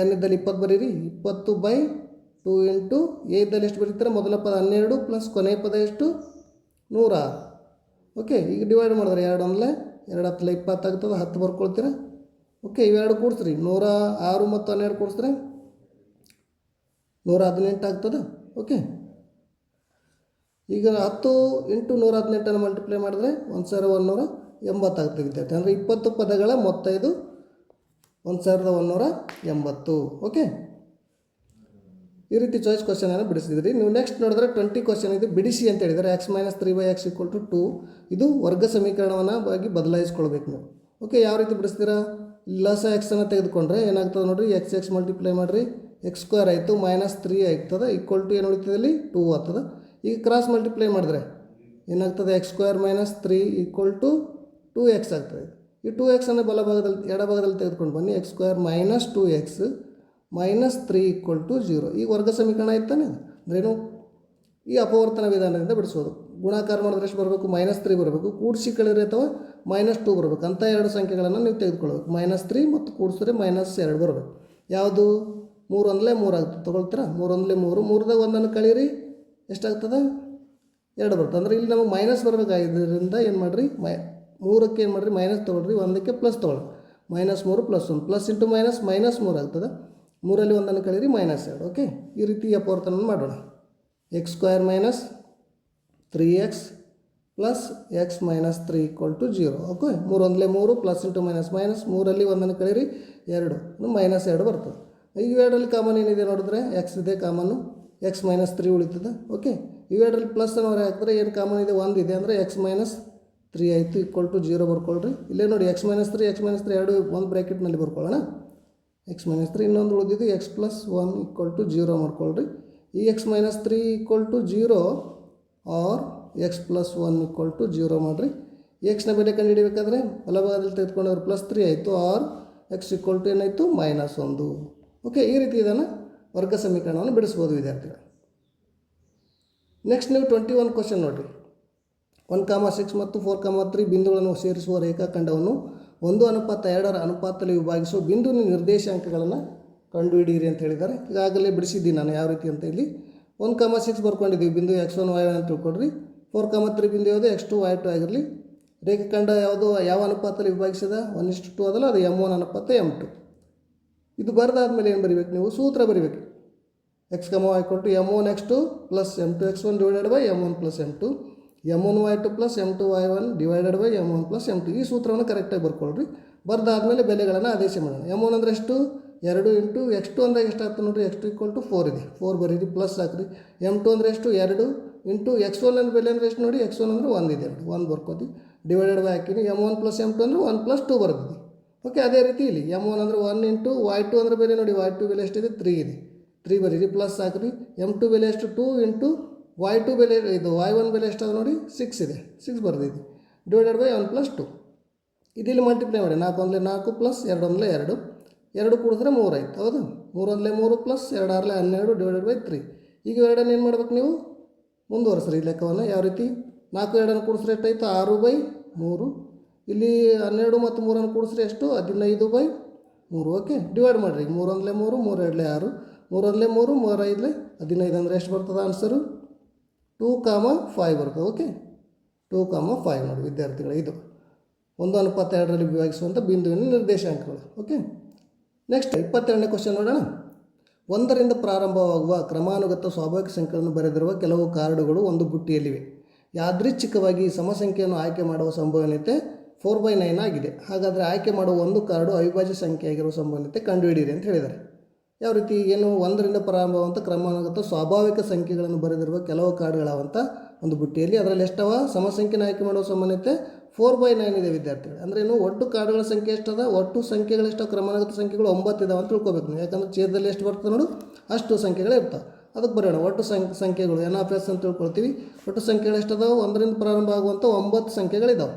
ಎನ್ ಇದ್ದಲ್ಲಿ ಇಪ್ಪತ್ತು ಬರೀರಿ. ಇಪ್ಪತ್ತು ಬೈ ಟು ಇಂಟು ಎ ಇದ್ದಲ್ಲಿ ಎಷ್ಟು ಬರೀತಾರೆ? ಮೊದಲ ಪದ ಹನ್ನೆರಡು ಪ್ಲಸ್ ಕೊನೆಯ ಪದ ಎಷ್ಟು? ನೂರ. ಆರು ಓಕೆ ಈಗ ಡಿವೈಡ್ ಮಾಡಿದ್ರೆ ಎರಡು ಒಂದಲೇ ಎರಡು ಹತ್ತಲ ಇಪ್ಪತ್ತಾಗ್ತದೆ ಹತ್ತು ಬರ್ಕೊಳ್ತೀರಾ? ಓಕೆ ಇವೆರಡು ಕೂಡಿಸ್ರಿ. ನೂರ ಆರು ಮತ್ತು ಹನ್ನೆರಡು ಕೂಡಿಸಿದ್ರೆ ನೂರ ಹದಿನೆಂಟು ಆಗ್ತದೆ ಓಕೆ ಈಗ ಹತ್ತು ಇಂಟು ನೂರ ಹದಿನೆಂಟನ್ನು ಮಲ್ಟಿಪ್ಲೈ ಮಾಡಿದ್ರೆ ಒಂದು ಸಾವಿರದ ಒಂದುನೂರ ಎಂಬತ್ತಾಗ್ತದೆ ವಿದ್ಯಾರ್ಥಿ. ಅಂದರೆ ಇಪ್ಪತ್ತು ಪದಗಳ ಮೊತ್ತ ಇದು ಒಂದು ಸಾವಿರದ ಒಂದುನೂರ ಎಂಬತ್ತು ಓಕೆ ಈ ರೀತಿ ಚಾಯ್ಸ್ ಕ್ವಶನನ್ನು ಬಿಡಿಸಿದ್ರಿ. ನೀವು ನೆಕ್ಸ್ಟ್ ನೋಡಿದ್ರೆ ಟ್ವೆಂಟಿ ಕ್ವಶನ್ ಇದು ಬಿಡಿಸಿ ಅಂತ ಹೇಳಿದರೆ X minus three by X equal to two ಇದು ವರ್ಗ ಸಮೀಕರಣವನ್ನು ಆಗಿ ಬದಲಾಯಿಸ್ಕೊಳ್ಬೇಕು ನೀವು. ಓಕೆ ಯಾವ ರೀತಿ ಬಿಡಿಸ್ತೀರಾ? ಲಸ ಎಕ್ಸನ್ನು ತೆಗೆದುಕೊಂಡ್ರೆ ಏನಾಗ್ತದೆ ನೋಡಿರಿ ಎಕ್ಸ್ ಎಕ್ಸ್ ಮಲ್ಟಿಪ್ಲೈ ಮಾಡಿರಿ ಎಕ್ಸ್ ಸ್ಕ್ವೇರ್ ಆಯಿತು ಮೈನಸ್ ತ್ರೀ ಆಗ್ತದೆ ಈಕ್ವಲ್ ಟು ಏನು ಉಳಿತದೆ ಇಲ್ಲಿ? ಟೂ ಆಗ್ತದೆ. ಈಗ ಕ್ರಾಸ್ ಮಲ್ಟಿಪ್ಲೈ ಮಾಡಿದ್ರೆ ಏನಾಗ್ತದೆ? X square minus three equal to two X ಆಗ್ತದೆ. ಈ ಟೂ ಎಕ್ಸನ್ನು ಬಲಭಾಗದಲ್ಲಿ, ಎಡಭಾಗದಲ್ಲಿ ತೆಗೆದುಕೊಂಡು ಬನ್ನಿ. X square minus two X minus three equal to zero. ಈಗ ವರ್ಗ ಸಮೀಕರಣ ಇತ್ತಾನೆ ಅಂದ್ರೇನು ಈ ಅಪವರ್ತನ ವಿಧಾನದಿಂದ ಬಿಡಿಸೋದು. ಗುಣಾಕಾರ ಮಾಡಿದ್ರೆ ಎಷ್ಟು ಬರಬೇಕು? ಮೈನಸ್ ತ್ರೀ ಬರಬೇಕು. ಕೂಡಿಸಿ ಕಳೆದ್ರೆ ಅಥವಾ ಮೈನಸ್ ಟೂ ಬರಬೇಕು. ಅಂಥ ಎರಡು ಸಂಖ್ಯೆಗಳನ್ನು ನೀವು ತೆಗೆದುಕೊಳ್ಬೇಕು ಮೈನಸ್ ತ್ರೀ ಮತ್ತು ಕೂಡಿಸಿದ್ರೆ ಮೈನಸ್ ಎರಡು ಬರಬೇಕು. ಯಾವುದು? ಮೂರು ಒಂದಲೇ ಮೂರು ಆಗ್ತದೆ ತೊಗೊಳ್ತೀರಾ? ಮೂರು ಒಂದಲೇ ಮೂರು. ಮೂರದಾಗ ಒಂದನ್ನು ಕಳೀರಿ. ಎಷ್ಟಾಗ್ತದೆ? ಎರಡು ಬರ್ತದೆ ಅಂದರೆ ಇಲ್ಲಿ ನಮಗೆ ಮೈನಸ್ ಬರಬೇಕಾಗಿದ್ದರಿಂದ ಏನು ಮಾಡಿರಿ? ಮೈ, ಮೂರಕ್ಕೆ ಏನು ಮಾಡಿರಿ? ಮೈನಸ್ ತೊಗೊಳ್ರಿ. ಒಂದಕ್ಕೆ ಪ್ಲಸ್ ತೊಗೊಳ್ಳಿ ಮೈನಸ್ ಮೂರು ಪ್ಲಸ್ ಒಂದು. ಪ್ಲಸ್ ಇಂಟು ಮೈನಸ್ ಮೈನಸ್ ಮೂರು ಆಗ್ತದೆ. ಮೂರಲ್ಲಿ ಒಂದನ್ನು ಕಳೀರಿ ಮೈನಸ್ ಎರಡು ಓಕೆ ಈ ರೀತಿ ಅಪವರ್ತನ ಮಾಡೋಣ. X square minus three X plus X minus three equal to zero okay ಮೂರು ಒಂದಲೇ ಮೂರು ಪ್ಲಸ್ ಇಂಟು ಮೈನಸ್ ಮೈನಸ್ ಮೂರಲ್ಲಿ ಒಂದನ್ನು ಕಳೀರಿ ಎರಡು. ಮೈನಸ್ ಎರಡು ಬರ್ತದೆ. ಈಗ ಎರಡರಲ್ಲಿ ಕಾಮನ್ ಏನಿದೆ ನೋಡಿದ್ರೆ ಎಕ್ಸ್ ಇದೆ ಕಾಮನ್ನು ಎಕ್ಸ್ ಮೈನಸ್ ತ್ರೀ ಉಳಿತದೆ ಓಕೆ ಇವೆರಡರಲ್ಲಿ ಪ್ಲಸ್ ಅನ್ನೋರು ಹಾಕಿದ್ರೆ ಏನು ಕಾಮನ್ ಇದೆ? ಒಂದು ಇದೆ. ಅಂದರೆ ಎಕ್ಸ್ ಮೈನಸ್ ತ್ರೀ ಆಯಿತು ಈಕ್ವಲ್ ಟು ಜೀರೋ ಬರ್ಕೊಳ್ರಿ. ಇಲ್ಲೇ ನೋಡಿ X minus three X minus three ಎರಡು, ಒಂದು ಬ್ರ್ಯಾಕೆಟ್ನಲ್ಲಿ ಬರ್ಕೊಳ್ಳೋಣ. ಎಕ್ಸ್ ಮೈನಸ್ ತ್ರೀ ಇನ್ನೊಂದು ಉಳಿದಿದ್ದು X plus one equal to zero ಮಾಡ್ಕೊಳ್ರಿ. ಈ X minus three equal to zero or X plus one equal to zero ಮಾಡಿರಿ. ಎಕ್ಸ್ನ ಬೆಲೆ ಕಂಡುಹಿಡಿಬೇಕಾದ್ರೆ ಬಲಭಾಗದಲ್ಲಿ ತೆಗೆದುಕೊಂಡವ್ರು ಪ್ಲಸ್ ತ್ರೀ ಆಯಿತು ಆರ್ ಎಕ್ಸ್ ಈಕ್ವಲ್ ಟು ಏನಾಯಿತು? ಮೈನಸ್ ಒಂದು. ಓಕೆ ಈ ರೀತಿ ಇದನ್ನು ವರ್ಗ ಸಮೀಕರಣವನ್ನು ಬಿಡಿಸ್ಬೋದು ವಿದ್ಯಾರ್ಥಿಗಳು. ನೆಕ್ಸ್ಟ್ ನೀವು ಟ್ವೆಂಟಿ ಒನ್ ಕ್ವಶನ್ ನೋಡಿರಿ. ಒನ್ ಕಾಮ ಸಿಕ್ಸ್ ಮತ್ತು ಫೋರ್ ಕಾಮ ತ್ರೀ ಬಿಂದುಗಳನ್ನು ಸೇರಿಸುವ ರೇಖಾಖಂಡವನ್ನು ಒಂದು ಅನುಪಾತ, ಎರಡರ ಅನುಪಾತದಲ್ಲಿ ವಿಭಾಗಿಸುವ ಬಿಂದು ನಿರ್ದೇಶಾಂಕಗಳನ್ನು ಕಂಡುಹಿಡಿಯಿರಿ ಅಂತ ಹೇಳಿದ್ದಾರೆ. ಈಗಾಗಲೇ ಬಿಡಿಸಿದ್ದೀನಿ ನಾನು ಯಾವ ರೀತಿ ಅಂತ ಇಲ್ಲಿ. One comma six ಬರ್ಕೊಂಡಿದ್ದೀವಿ. ಬಿಂದು ಎಕ್ಸ್ ಒನ್ ವೈ ಒನ್ ಅಂತ ತಿಳ್ಕೊಡ್ರಿ. ಫೋರ್ ಕಾಮ ತ್ರೀ ಬಿಂದು ಯಾವುದು? ಎಕ್ಸ್ ಟು ವೈ ಟು ಆಗಿರಲಿ. ರೇಖಾಖಂಡ ಯಾವುದು? ಯಾವ ಅನುಪಾತದಲ್ಲಿ ವಿಭಾಗಿಸಿದ? ಒನ್ ಇಷ್ಟು ಟು ಅದಲ್ಲ, ಅದು ಎಂ ಒನ್ ಅನುಪಾತ ಎಂ ಟು ಇದು ಬರೆದಾದ್ಮೇಲೆ ಏನು ಬರಿಬೇಕು ನೀವು? ಸೂತ್ರ ಬರಿಬೇಕು. X comma m one x two plus m two x one divided by m one plus m two m one y two plus m two y one divided by m one plus m two ಈ ಸೂತ್ರವನ್ನು ಕರೆಕ್ಟಾಗಿ ಬರ್ಕೊಳ್ರಿ. ಬರ್ದಾದ್ಮೇಲೆ ಬೆಲೆಗಳನ್ನು ಆದೇಶ ಮಾಡೋಣ. M one ಅಂದರೆ ಎಷ್ಟು? ಎರಡು into X to ಅಂದರೆ ಎಷ್ಟು ಆಗ್ತದೆ ನೋಡಿರಿ? X two equal to four ಇದೆ. ಫೋರ್ ಬರೀರಿ ಪ್ಲಸ್ ಹಾಕ್ರಿ. ಎಂ ಟು ಅಂದರೆ ಎಷ್ಟು? ಎರಡು ಇಂಟು ಎಕ್ಸ್ ಒನ್ ಅಂದ್ರೆ ಬೆಲೆ ಅಂದರೆ ಎಷ್ಟು ನೋಡಿ? ಎಕ್ಸ್ ಒನ್ ಅಂದರೆ ಒಂದು ಇದೆ ಎರಡು ಒಂದು ಬರ್ಕೋತಿ. ಡಿವೈಡೆಡ್ ಬೈ ಹಾಕಿನಿ m one plus m two ಅಂದರೆ ಒನ್ ಪ್ಲಸ್ ಟು ಬರ್ತದೆ. ಓಕೆ ಅದೇ ರೀತಿ ಇಲ್ಲಿ. ಎಂ ಒನ್ ಅಂದರೆ ಒನ್ ಇಂಟು ವೈ ಟು ಅಂದರೆ ಬೆಲೆ ನೋಡಿ. ವೈ ಟು ಬೆಲೆ ಎಷ್ಟಿದೆ? ತ್ರೀ ಇದೆ. ತ್ರೀ ಬರೀರಿ ಪ್ಲಸ್ ಹಾಕ್ರಿ. ಎಂ ಟು ಬೆಲೆ ಎಷ್ಟು? ಟೂ ಇಂಟು ವೈ ಟು ಬೆಲೆ ಇದು ವೈ ಒನ್ ಬೆಲೆ ಎಷ್ಟಾದ ನೋಡಿ ಸಿಕ್ಸ್ ಇದೆ. ಸಿಕ್ಸ್ ಬರ್ದಿದೆ divided by one plus two ಇದಿಲ್ಲಿ multiply ಮಾಡಿ. ನಾಲ್ಕು ಒಂದಲೇ ನಾಲ್ಕು ಪ್ಲಸ್ ಎರಡು ಒಂದಲೇ ಎರಡು. ಎರಡು ಕೂಡಿದ್ರೆ ಮೂರು ಆಯ್ತು. ಹೌದು? ಮೂರು ಒಂದಲೇ ಮೂರು ಪ್ಲಸ್ ಎರಡು ಆರಲೆ ಹನ್ನೆರಡು ಡಿವೈಡೆಡ್ ಬೈ ತ್ರೀ ಈಗ ಎರಡನ್ನು ಏನು ಮಾಡ್ಬೇಕು ನೀವು? ಮುಂದುವರೆಸ್ರಿ ಈ ಲೆಕ್ಕವನ್ನು. ಯಾವ ರೀತಿ? ನಾಲ್ಕು ಎರಡನ್ನು ಕೂಡಿಸ್ರೆ ಎಷ್ಟಾಯಿತು? ಆರು ಬೈ ಮೂರು. ಇಲ್ಲಿ ಹನ್ನೆರಡು ಮತ್ತು ಮೂರನ್ನು ಕೂಡಿಸ್ರೆ ಎಷ್ಟು? ಹದಿನೈದು ಬೈ ಮೂರು. ಓಕೆ ಡಿವೈಡ್ ಮಾಡಿರಿ. ಮೂರು ಒಂದಲೇ ಮೂರು ಮೂರು ಎರಡಲೇ ಆರು. ಮೂರು ಒಂದಲೇ ಮೂರು ಮೂರು ಐದಲೇ ಹದಿನೈದು ಅಂದರೆ ಎಷ್ಟು ಬರ್ತದೆ? ಆನ್ಸರು ಟೂ ಕಾಮ ಫೈವ್ ಬರ್ತದೆ ಓಕೆ? ಟೂ ಕಾಮ ಫೈವ್ ನೋಡಿ ವಿದ್ಯಾರ್ಥಿಗಳು ಇದು. ಒಂದು ಅನುಪಾತ ಎರಡರಲ್ಲಿ ವಿಭಾಗಿಸುವಂಥ ಬಿಂದುವಿನ ನಿರ್ದೇಶಾಂಕಗಳು, ಓಕೆ? ನೆಕ್ಸ್ಟ್ ಇಪ್ಪತ್ತೆರಡನೇ ಕ್ವಶನ್ ನೋಡೋಣ. ಒಂದರಿಂದ ಪ್ರಾರಂಭವಾಗುವ ಕ್ರಮಾನುಗತ ಸ್ವಾಭಾವಿಕ ಸಂಖ್ಯೆಗಳನ್ನು ಬರೆದಿರುವ ಕೆಲವು ಕಾರ್ಡುಗಳು ಒಂದು ಬುಟ್ಟಿಯಲ್ಲಿವೆ. ಯಾದೃಚ್ಛಿಕವಾಗಿ ಸಮಸಂಖ್ಯೆಯನ್ನು ಆಯ್ಕೆ ಮಾಡುವ ಸಂಭವನೀಯತೆ ಫೋರ್ ಬೈ ನೈನ್ ಆಗಿದೆ. ಹಾಗಾದರೆ ಆಯ್ಕೆ ಮಾಡುವ ಒಂದು ಕಾರ್ಡು ಅವಿಭಾಜ್ಯ ಸಂಖ್ಯೆಯಾಗಿರುವ ಸಂಭವನೀಯತೆ ಕಂಡುಹಿಡಿಯಿರಿ ಅಂತ ಹೇಳಿದ್ದಾರೆ. ಯಾವ ರೀತಿ ಏನು ಒಂದರಿಂದ ಪ್ರಾರಂಭವಂತ ಕ್ರಮಾನುಗತ ಸ್ವಾಭಾವಿಕ ಸಂಖ್ಯೆಗಳನ್ನು ಬರೆದಿರುವ ಕೆಲವು ಕಾರ್ಡ್ಗಳವಂತ ಒಂದು ಬುಟ್ಟಿಯಲ್ಲಿ ಅದರಲ್ಲಿ ಎಷ್ಟವ? ಸಮಸಂಖ್ಯೆನ ಆಯ್ಕೆ ಮಾಡುವ ಸಾಮಾನ್ಯತೆ ಫೋರ್ ಬೈ ನೈನ್ ಇದೆ ವಿದ್ಯಾರ್ಥಿಗಳು. ಅಂದರೆ ಏನು ಒಟ್ಟು ಕಾರ್ಡ್ಗಳ ಸಂಖ್ಯೆ ಎಷ್ಟದ? ಒಟ್ಟು ಸಂಖ್ಯೆಗಳು ಎಷ್ಟೋ ಕ್ರಮಾನುಗತ ಸಂಖ್ಯೆಗಳು ಒಂಬತ್ತು ಇದಾವೆ ಅಂತ ತಿಳ್ಕೊಬೇಕು ನೀವು. ಯಾಕಂದ್ರೆ ಛೇದದಲ್ಲಿ ಎಷ್ಟು ಬರ್ತದೆ ನೋಡು? ಅಷ್ಟು ಸಂಖ್ಯೆಗಳು ಇರ್ತವೆ. ಅದಕ್ಕೆ ಬರೋಣ ಒಟ್ಟು ಸಂಖ್ಯೆ, ಸಂಖ್ಯೆಗಳು ಎನ್ ಆಫ್ ಎಸ್ ಅಂತ ತಿಳ್ಕೊಳ್ತೀವಿ. ಒಟ್ಟು ಸಂಖ್ಯೆಗಳು ಎಷ್ಟದಾವೆ? ಒಂದರಿಂದ ಪ್ರಾರಂಭ ಆಗುವಂಥ ಒಂಬತ್ತು ಸಂಖ್ಯೆಗಳಿದಾವೆ.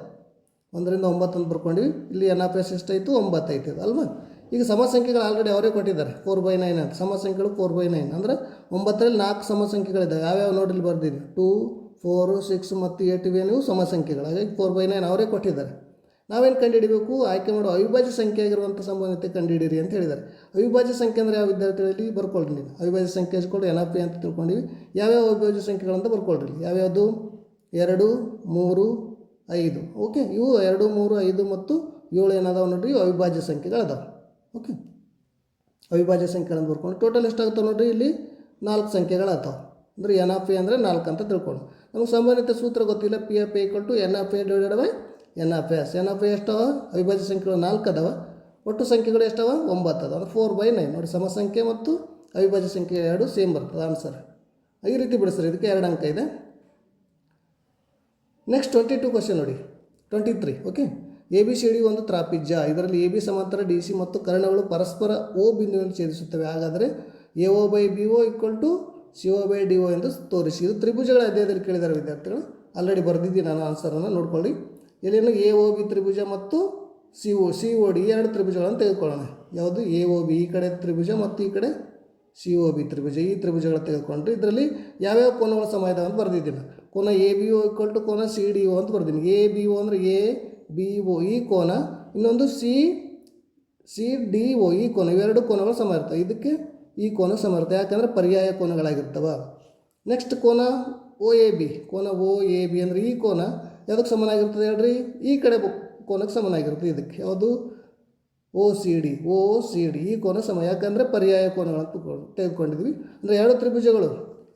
ಒಂದರಿಂದ ಒಂಬತ್ತು ಅಂತ ಬರ್ಕೊಂಡ್ವಿ. ಇಲ್ಲಿ ಎನ್ ಆಫ್ ಎಸ್ ಎಷ್ಟಾಯಿತು? ಒಂಬತ್ತು ಐತೆ ಅಲ್ವಾ? ಈಗ ಸಮ ಸಂಖ್ಯೆಗಳು ಆಲ್ರೆಡಿ ಅವರೇ ಕೊಟ್ಟಿದ್ದಾರೆ. ಫೋರ್ ಬೈ ನೈನ್ ಅಂತ. ಸಮ ಸಂಖ್ಯೆಗಳು ಫೋರ್ ಬೈ ನೈನ್ ಅಂದರೆ ಒಂಬತ್ತರಲ್ಲಿ ನಾಲ್ಕು ಸಮ ಸಂಖ್ಯೆಗಳಿದ್ದಾವೆ ಯಾವ್ಯಾವ ನೋಡ್ರಿ ಬರ್ದಿದೆ? ಟೂ ಫೋರು ಸಿಕ್ಸ್ ಮತ್ತು ಏಟ್ ಇವೇನು ಸಮ ಸಂಖ್ಯೆಗಳು ಹಾಗಾಗಿ ಫೋರ್ ಬೈ ನೈನ್ ಅವರೇ ಕೊಟ್ಟಿದ್ದಾರೆ. ನಾವೇನು ಕಂಡುಹಿಡಿಬೇಕು? ಆಯ್ಕೆ ಮಾಡೋ ಅವಿಭಾಜ್ಯ ಸಂಖ್ಯೆ ಆಗಿರುವಂಥ ಸಂಭವನೀಯತೆ ಕಂಡುಹಿಡಿಯಿರಿ ಅಂತ ಹೇಳಿದ್ದಾರೆ. ಅವಿಭಾಜ್ಯ ಸಂಖ್ಯೆ ಅಂದರೆ ಯಾವ ವಿದ್ಯಾರ್ಥಿಗಳಲ್ಲಿ ಬರ್ಕೊಳ್ರಿ. ನೀವು ಅವಿಭಾಜ್ಯ ಸಂಖ್ಯೆ ಹಚ್ಕೊಂಡು ಎನ್ ಪಿ ಅಂತ ತಿಳ್ಕೊಂಡಿವಿ. ಯಾವ್ಯಾವ ಅವಿಭಾಜ್ಯ ಸಂಖ್ಯೆಗಳಂತ ಬರ್ಕೊಳ್ರಿ. ಯಾವ್ಯಾವುದು? ಎರಡು, ಮೂರು, ಐದು. ಓಕೆ ಇವು ಎರಡು, ಮೂರು, ಐದು ಮತ್ತು ಏಳು ಏನದಾವೆ ನೋಡ್ರಿ? ಅವಿಭಾಜ್ಯ ಸಂಖ್ಯೆಗಳದಾವೆ ಓಕೆ. ಅವಿಭಾಜ್ಯ ಸಂಖ್ಯೆಗಳನ್ನು ಬರ್ಕೊಂಡು ಟೋಟಲ್ ಎಷ್ಟಾಗುತ್ತೆ ನೋಡಿರಿ ಇಲ್ಲಿ? ನಾಲ್ಕು ಸಂಖ್ಯೆಗಳಾಗ್ತಾವೆ. ಅಂದರೆ ಎನ್ ಆಫ್ ಎ ಅಂದರೆ ನಾಲ್ಕು ಅಂತ ತಿಳ್ಕೊಂಡು ನಮಗೆ ಸಂಬಂಧಿತ ಸೂತ್ರ ಗೊತ್ತಿಲ್ಲ. P of A to n of A divided by n of S n of A ಎಷ್ಟವ? ಅವಿಭಾಜ್ಯ ಸಂಖ್ಯೆಗಳು ನಾಲ್ಕು ಅದಾವ. ಒಟ್ಟು ಸಂಖ್ಯೆಗಳು ಎಷ್ಟವ? ಒಂಬತ್ತು ಅದಾವ. ಫೋರ್ ಬೈ ನೈನ್ ನೋಡಿ ಸಮ ಸಂಖ್ಯೆ ಮತ್ತು ಅವಿಭಾಜ್ಯ ಸಂಖ್ಯೆ ಎರಡು ಸೇಮ್ ಬರ್ತದೆ. ಆನ್ಸರ್ ಈ ರೀತಿ ಬಿಡಿಸ್ರಿ. ಇದಕ್ಕೆ ಎರಡು ಅಂಕ ಇದೆ. ನೆಕ್ಸ್ಟ್ ಟ್ವೆಂಟಿ ಟು ಕ್ವಶನ್ ನೋಡಿ. Twenty three okay A B C D ಒಂದು ತ್ರಾಪಿಜ್ಯ. ಇದರಲ್ಲಿ ಎ ಬಿ ಸಮಾಂತರ ಡಿ ಸಿ ಮತ್ತು ಕರ್ಣಗಳು ಪರಸ್ಪರ ಓ ಬಿಂದುವಿನಲ್ಲಿ ಛೇದಿಸುತ್ತವೆ. ಹಾಗಾದರೆ A O by B O equal to C O by D O ಎಂದು ತೋರಿಸಿ. ಇದು ತ್ರಿಭುಜಗಳ ಅಧ್ಯಾಯದಲ್ಲಿ ಕೇಳಿದ್ದಾರೆ ವಿದ್ಯಾರ್ಥಿಗಳು. ಆಲ್ರೆಡಿ ಬರೆದಿದ್ದೀನಿ ನಾನು ಆನ್ಸರನ್ನು ನೋಡ್ಕೊಳ್ಳಿ. ಇಲ್ಲೇನು ಎ ಒ ಬಿ ತ್ರಿಭುಜ ಮತ್ತು C O C O D ಎರಡು ತ್ರಿಭುಜಗಳನ್ನು ತೆಗೆದುಕೊಳ್ಳೋಣ. ಯಾವುದು? ಎ ಓ ಬಿ ಈ ಕಡೆ ತ್ರಿಭುಜ ಮತ್ತು ಈ ಕಡೆ ಸಿ ಓ ಬಿ ತ್ರಿಭುಜ. ಈ ತ್ರಿಭುಜಗಳನ್ನು ತೆಗೆದುಕೊಂಡ್ರೆ. ಇದರಲ್ಲಿ ಯಾವ್ಯಾವ ಕೋನಗಳ ಸಮ ಅಂತ ಬರೆದಿದ್ದೀನಿ. ಕೋನ A B O equal to ಕೋನ ಸಿ ಡಿ ಓ ಅಂತ ಬರ್ತೀನಿ ಎ ಬಿ ಓ ಅಂದರೆ ಎ ಬಿ ಒ ಈ ಕೋನ, ಇನ್ನೊಂದು ಸಿ ಸಿ ಡಿ ಒ ಈ ಕೋನ, ಇವೆರಡು ಕೋನಗಳು ಸಮ ಇರ್ತವೆ. ಇದಕ್ಕೆ ಈ ಕೋನ ಸಮ ಇರುತ್ತೆ ಯಾಕಂದರೆ ಪರ್ಯಾಯ ಕೋನಗಳಾಗಿರ್ತವ. ನೆಕ್ಸ್ಟ್ ಕೋನ ಓ ಎ ಬಿ ಕೋನ ಓ ಎ ಬಿ ಅಂದರೆ ಈ ಕೋನ. ಯಾವುದಕ್ಕೆ ಸಮನಾಗಿರ್ತದೆ ಹೇಳ್ರಿ? ಈ ಕಡೆ ಕೋನಕ್ಕೆ ಸಮನಾಗಿರ್ತದೆ ಇದಕ್ಕೆ. ಯಾವುದು? O C D O C D ಈ ಕೋನ ಸಮ. ಯಾಕಂದರೆ ಪರ್ಯಾಯ ಕೋನಗಳನ್ನು ತಗೊಂಡು ತೆಗೆದುಕೊಂಡಿದ್ವಿ. ಅಂದರೆ ಎರಡು ತ್ರಿಭುಜಗಳು.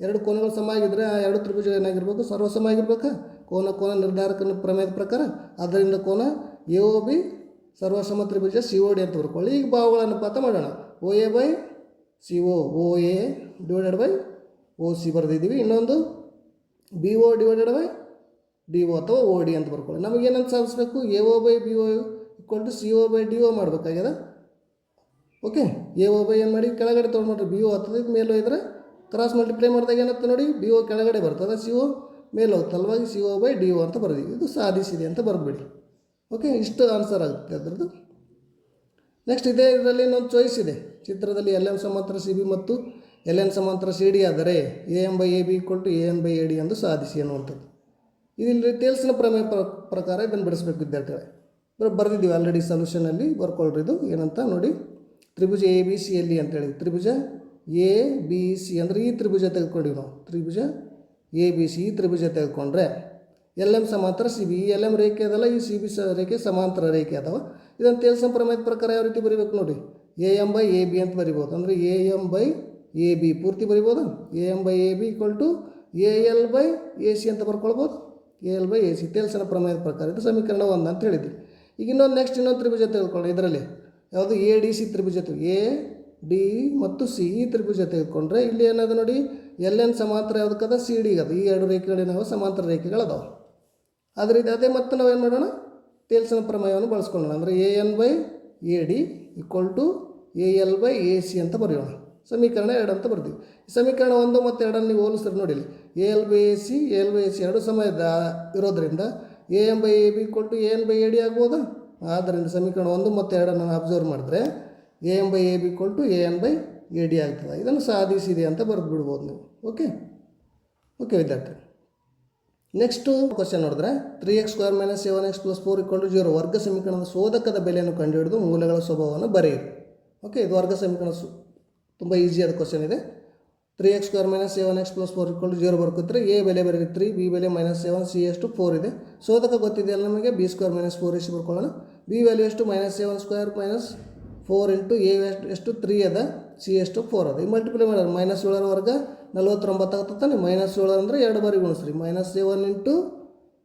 ಎರಡು ಕೋನಗಳು ಸಮ ಆಗಿದ್ದರೆ ಆ ಎರಡು ತ್ರಿಭುಜಗಳು ಏನಾಗಿರ್ಬೇಕು? ಸರ್ವಸಮ ಆಗಿರ್ಬೇಕಾ? ಕೋನ ಕೋನ ನಿರ್ಧಾರಕನ ಪ್ರಮೇಯದ ಪ್ರಕಾರ ಅದರಿಂದ ಕೋನ ಎ ಒ ಬಿ ಸರ್ವಸಮ ತ್ರಿಭುಜ ಸಿ ಒ ಡಿ ಅಂತ ಬರ್ಕೊಳ್ಳಿ. ಈಗ ಭಾವಗಳ ಅನುಪಾತ ಮಾಡೋಣ. O A by C O O A divided by O C ಬರೆದಿದ್ದೀವಿ. ಇನ್ನೊಂದು B O divided by D O ಅಥವಾ ಓ ಡಿ ಅಂತ ಬರ್ಕೊಳ್ಳಿ. ನಮಗೇನಂತ ಸಾಧಿಸ್ಬೇಕು? A O by B O equal to C O by D O ಮಾಡಬೇಕಾಗ್ಯದ? Okay A O by ಏನು ಮಾಡಿ? ಕೆಳಗಡೆ ತೊಗೊಂಡ್ಬಿಟ್ರೆ B O ಹತ್ತದ ಮೇಲೆ ಇದ್ರೆ ಕ್ರಾಸ್ ಮಲ್ಟಿಪ್ಲೈ ಮಾಡಿದಾಗ ಏನಾಗ್ತದೆ ನೋಡಿ? ಬಿ ಒ ಕೆಳಗಡೆ ಬರ್ತದೆ. ಸಿ ಒ ಮೇಲೆ ತಲವಾಗಿ ಅಲ್ವಾಗಿ C O by D O ಅಂತ ಬರೆದಿ ಇದು ಸಾಧಿಸಿದೆ ಅಂತ ಬರೆದ್ಬಿಡಿ ಓಕೆ ಇಷ್ಟು ಆನ್ಸರ್ ಆಗುತ್ತೆ ಅದರದ್ದು. ನೆಕ್ಸ್ಟ್ ಇದೇ ಇದರಲ್ಲಿ ಇನ್ನೊಂದು ಚಾಯ್ಸ್ ಇದೆ. ಚಿತ್ರದಲ್ಲಿ ಎಲ್ ಎನ್ ಸಮಾಂತರ ಸಿ ಬಿ ಮತ್ತು ಎಲ್ ಎನ್ ಸಮಾಂತರ ಸಿ ಡಿ ಆದರೆ A M by A B equal to A N by A D ಎಂದು ಸಾಧಿಸಿ ಅನ್ನುವಂಥದ್ದು ಇದಿಲ್ಲಿ ತೇಲ್ಸಿನ ಪ್ರಮೇಯ ಪ್ರ, ಪ್ರಕಾರ ಇದನ್ನು ಬಿಡಿಸ್ಬೇಕು ವಿದ್ಯಾರ್ಥಿಗಳೇ. ಬರ್- ಬರೆದಿದ್ದೀವಿ ಆಲ್ರೆಡಿ ಸೊಲ್ಯೂಷನಲ್ಲಿ ಬರ್ಕೊಳ್ರಿ ಇದು. ಏನಂತ ನೋಡಿ, ತ್ರಿಭುಜ ಎ ಬಿ ಸಿ ಎಲ್ಲಿ ಅಂತೇಳಿ ತ್ರಿಭುಜ ಎ ಬಿ ಸಿ ಅಂದರೆ ಈ ತ್ರಿಭುಜ ತೆಗೆದುಕೊಂಡಿವಿ ನಾವು. ತ್ರಿಭುಜ ಎ ಬಿ ಸಿ ತ್ರಿಭುಜ ತೆಗೆದುಕೊಂಡ್ರೆ ಎಲ್ ಎಂ ಸಮಾಂತರ ಸಿ ಬಿ ಎಲ್ ಎಂ ರೇಖೆ ಅದಲ್ಲ, ಈ ಸಿ ಬಿ ಸ ರೇಖೆ ಸಮಾಂತರ ರೇಖೆ ಅದಾವ ಇದನ್ನು ತೇಲ್ಸಂ ಪ್ರಮೇಯದ ಪ್ರಕಾರ ಯಾವ ರೀತಿ ಬರಿಬೇಕು ನೋಡಿ. A M by A B ಅಂತ ಬರಿಬೋದು. ಅಂದರೆ A M by A B ಪೂರ್ತಿ ಬರಿಬೋದು. A M by A B equal to A L by A C ಅಂತ ಬರ್ಕೊಳ್ಬೋದು. A L by A C ತೇಲ್ಸನ ಪ್ರಮೇಯದ ಪ್ರಕಾರ ಇದು ಸಮೀಕರಣ ಒಂದು ಅಂತ ಹೇಳಿದ್ವಿ. ಈಗ ಇನ್ನೊಂದು ನೆಕ್ಸ್ಟ್ ಇನ್ನೊಂದು ತ್ರಿಭುಜ ತೆಗೆದುಕೊಳ್ಳಿ ಇದರಲ್ಲಿ. ಯಾವುದು ಎ ಡಿ ಸಿ ತ್ರಿಭುಜ ಎ ಡಿ ಮತ್ತು ಸಿ ಈ ತ್ರಿಭುಜ ತೆಗೆದುಕೊಂಡ್ರೆ ಇಲ್ಲಿ ಏನದ ನೋಡಿ ಎಲ್ ಎನ್ ಸಮಾಂತರ ಯಾವುದಕ್ಕದ ಸಿ ಡಿ ಅದು ಈ ಎರಡು ರೇಖೆಗಳೇನಾವ ಸಮಾಂತರ ರೇಖೆಗಳದಾವೆ ಅದೇ ರೀತಿ ಅದೇ ಮತ್ತೆ ನಾವೇನು ಮಾಡೋಣ? ತೇಲ್ಸನ ಪ್ರಮೇಯವನ್ನು ಬಳಸ್ಕೊಳ್ಳೋಣ. ಅಂದರೆ A N by A D equal to A L by A C ಅಂತ ಬರೆಯೋಣ. ಸಮೀಕರಣ ಎರಡು ಅಂತ ಬರ್ತೀವಿ ಸಮೀಕರಣ ಒಂದು ಮತ್ತು ಎರಡನ್ನು ನೀವು ಹೋಲಿಸ್ತಾರೆ ನೋಡಿ A L by A C, A L by A C ಎರಡು ಸಮಯದ ಇರೋದ್ರಿಂದ A M by A B ಕೊಟ್ಟು A N by A D ಆಗ್ಬೋದು? ಆದ್ದರಿಂದ ಸಮೀಕರಣ ಒಂದು ಮತ್ತು ಎರಡನ್ನು ಅಬ್ಸರ್ವ್ ಮಾಡಿದ್ರೆ A M by A B equal to A N by A D ಆಗ್ತದೆ. ಇದನ್ನು ಸಾಧಿಸಿದೆ ಅಂತ ಬರೆದು ಬಿಡ್ಬೋದು ನೀವು. ಓಕೆ ಓಕೆ ವಿದ್ಯಾರ್ಥಿ. ನೆಕ್ಸ್ಟು ಕ್ವಶನ್ ನೋಡಿದ್ರೆ three x square minus seven x plus four equal to zero ವರ್ಗ ಸಮೀಕರಣದ ಶೋಧಕದ ಬೆಲೆಯನ್ನು ಕಂಡುಹಿಡಿದು ಮೂಲಗಳ ಸ್ವಭಾವವನ್ನು ಬರೆಯಿರಿ. ಓಕೆ ಇದು ವರ್ಗ ಸಮೀಕರಣ ಸು ತುಂಬ ಈಸಿಯಾದ ಕ್ವಶನ್ ಇದೆ. Three x square minus seven x plus four equal to zero ಬರ್ಕೊತ್ರೆ A ಬೆಲೆ ಬರೀರಿ ತ್ರೀ ಬಿ ಬೆಲೆ ಮೈನಸ್ ಸೆವೆನ್ ಸಿ ಎಷ್ಟು ಫೋರ್ ಇದೆ. ಶೋಧಕ ಗೊತ್ತಿದೆಯಲ್ಲ ನಮಗೆ ಬಿ ಸ್ಕ್ವೇರ್ ಮೈನಸ್ ಫೋರ್ ಎಷ್ಟು ಬರ್ಕೊಳ್ಳೋಣ. ಬಿ ವ್ಯಾಲ್ಯೂ ಎಷ್ಟು? Minus seven square minus four into a ಎಷ್ಟು ಎಷ್ಟು ತ್ರೀ ಅದ ಸಿ ಎಷ್ಟು ಫೋರ್ ಅದ. ಈ ಮಲ್ಟಿಪ್ಲೈ ಮಾಡೋಣ ಮೈನಸ್ ಏಳರ ವರ್ಗ ನಲ್ವತ್ತೊಂಬತ್ತು ಆಗ್ತದೆ ಮೈನಸ್ ಏಳು ಅಂದರೆ ಎರಡು ಬಾರಿ ಗುಣಿಸ್ರಿ. Minus seven into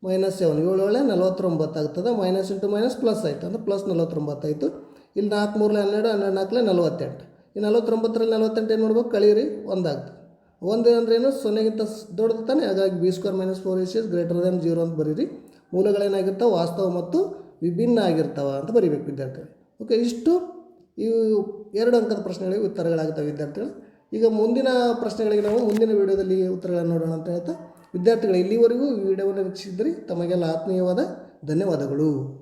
minus seven ಏಳು ಏಳೆ ನಲ್ವತ್ತೊಂಬತ್ತು ಆಗ್ತದೆ ಮೈನಸ್ ಇಂಟು ಮೈನಸ್ ಪ್ಲಸ್ ಆಯಿತು ಅಂದರೆ ಪ್ಲಸ್ ನಲ್ವತ್ತೊಂಬತ್ತು ಆಯಿತು. ಇಲ್ಲಿ ನಾಲ್ಕು ಮೂರಲೆ ಹನ್ನೆರಡು ಹನ್ನೆರಡು ನಾಲ್ಕಲೆ ನಲವತ್ತೆಂಟು. ಈ ನಲ್ವತ್ತೊಂಬತ್ತರಲ್ಲಿ ನಲ್ವತ್ತೆಂಟು ಏನು ಮಾಡ್ಬೇಕು? ಕಳೀರಿ, ಒಂದಾಗ್ತದೆ. ಒಂದು ಅಂದ್ರೆ ಏನು? ಸೊನ್ನೆಗಿಂತ ದೊಡ್ಡದು ತಾನೆ? ಹಾಗಾಗಿ b square minus four is greater than zero ಅಂತ ಬರೀರಿ. ಮೂಲಗಳೇನಾಗಿರ್ತಾವೆ? ವಾಸ್ತವ ಮತ್ತು ವಿಭಿನ್ನ ಆಗಿರ್ತಾವ ಅಂತ ಬರೀಬೇಕು ವಿದ್ಯಾರ್ಥಿಗಳು. ಓಕೆ ಇಷ್ಟು ಇವು ಎರಡು ಅಂಕದ ಪ್ರಶ್ನೆಗಳಿಗೆ ಉತ್ತರಗಳಾಗ್ತವೆ ವಿದ್ಯಾರ್ಥಿಗಳು. ಈಗ ಮುಂದಿನ ಪ್ರಶ್ನೆಗಳಿಗೆ ನಾವು ಮುಂದಿನ ವಿಡಿಯೋದಲ್ಲಿ ಉತ್ತರಗಳನ್ನು ನೋಡೋಣ ಅಂತ ಹೇಳ್ತಾ, ವಿದ್ಯಾರ್ಥಿಗಳು ಇಲ್ಲಿವರೆಗೂ ವಿಡಿಯೋವನ್ನು ವೀಕ್ಷಿಸಿದ್ರಿ ತಮಗೆಲ್ಲ ಆತ್ಮೀಯವಾದ ಧನ್ಯವಾದಗಳು.